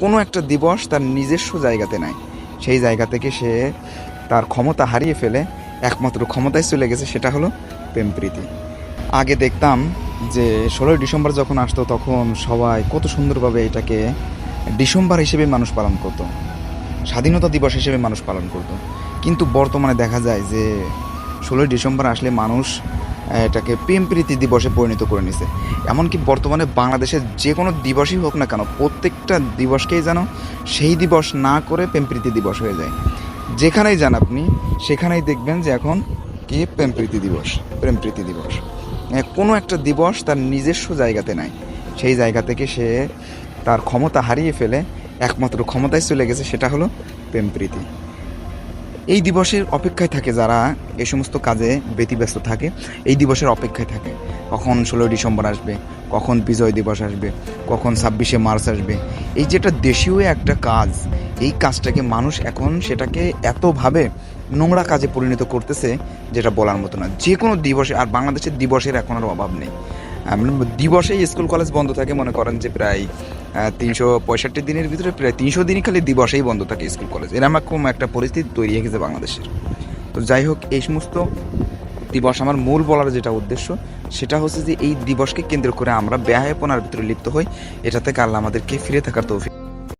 কোনো একটা দিবস তার নিজস্ব জায়গাতে নাই। সেই জায়গা থেকে সে তার ক্ষমতা হারিয়ে ফেলে, একমাত্র ক্ষমতায় চলে গেছে, সেটা হলো প্রেমপ্রীতি আগে দেখতাম যে ষোলোই ডিসেম্বর যখন আসতো, তখন সবাই কত সুন্দরভাবে এটাকে ডিসেম্বর হিসেবে মানুষ পালন করতো, স্বাধীনতা দিবস হিসেবে মানুষ পালন করতো। কিন্তু বর্তমানে দেখা যায় যে ষোলোই ডিসেম্বর আসলে মানুষ এটাকে প্রেমপ্রীতি দিবসে পরিণত করে নিছে। এমনকি বর্তমানে বাংলাদেশের যে কোনো দিবসই হোক না কেন, প্রত্যেকটা দিবসকেই যেন সেই দিবস না করে প্রেমপ্রীতি দিবস হয়ে যায়। যেখানেই যান আপনি, সেখানেই দেখবেন যে এখন কি প্রেমপ্রীতি দিবস প্রেমপ্রীতি দিবস। কোনো একটা দিবস তার নিজস্ব জায়গাতে নাই। সেই জায়গা থেকে সে তার ক্ষমতা হারিয়ে ফেলে, একমাত্র ক্ষমতায় চলে গেছে, সেটা হলো প্রেমপ্রীতি এই দিবসের অপেক্ষায় থাকে যারা এই সমস্ত কাজে ব্যতিব্যস্ত থাকে, এই দিবসের অপেক্ষায় থাকে। কখন ষোলোই ডিসেম্বর আসবে, কখন বিজয় দিবস আসবে, কখন ছাব্বিশে মার্চ আসবে। এই যেটা দেশীয় একটা কাজ, এই কাজটাকে মানুষ এখন সেটাকে এতভাবে নোংরা কাজে পরিণত করতেছে যেটা বলার মতো না। যে কোনো দিবসে, আর বাংলাদেশের দিবসের এখন আর অভাব নেই। দিবসে স্কুল, কলেজ বন্ধ থাকে মনে করেন যে প্রায় তিনশো পঁয়ষট্টি দিনের ভিতরে প্রায় তিনশো দিনই খালি দিবসেই বন্ধ থাকে স্কুল, কলেজ। এরকম একটা পরিস্থিতি তৈরি হয়ে গেছে বাংলাদেশের। তো যাই হোক, এই সমস্ত দিবস আমার মূল বলার যেটা উদ্দেশ্য, সেটা হচ্ছে যে এই দিবসকে কেন্দ্র করে আমরা ব্যয়াপনার ভিতরে লিপ্ত হই। এটা থেকে আল্লাহ আমাদেরকে ফিরে থাকার তৌফিক।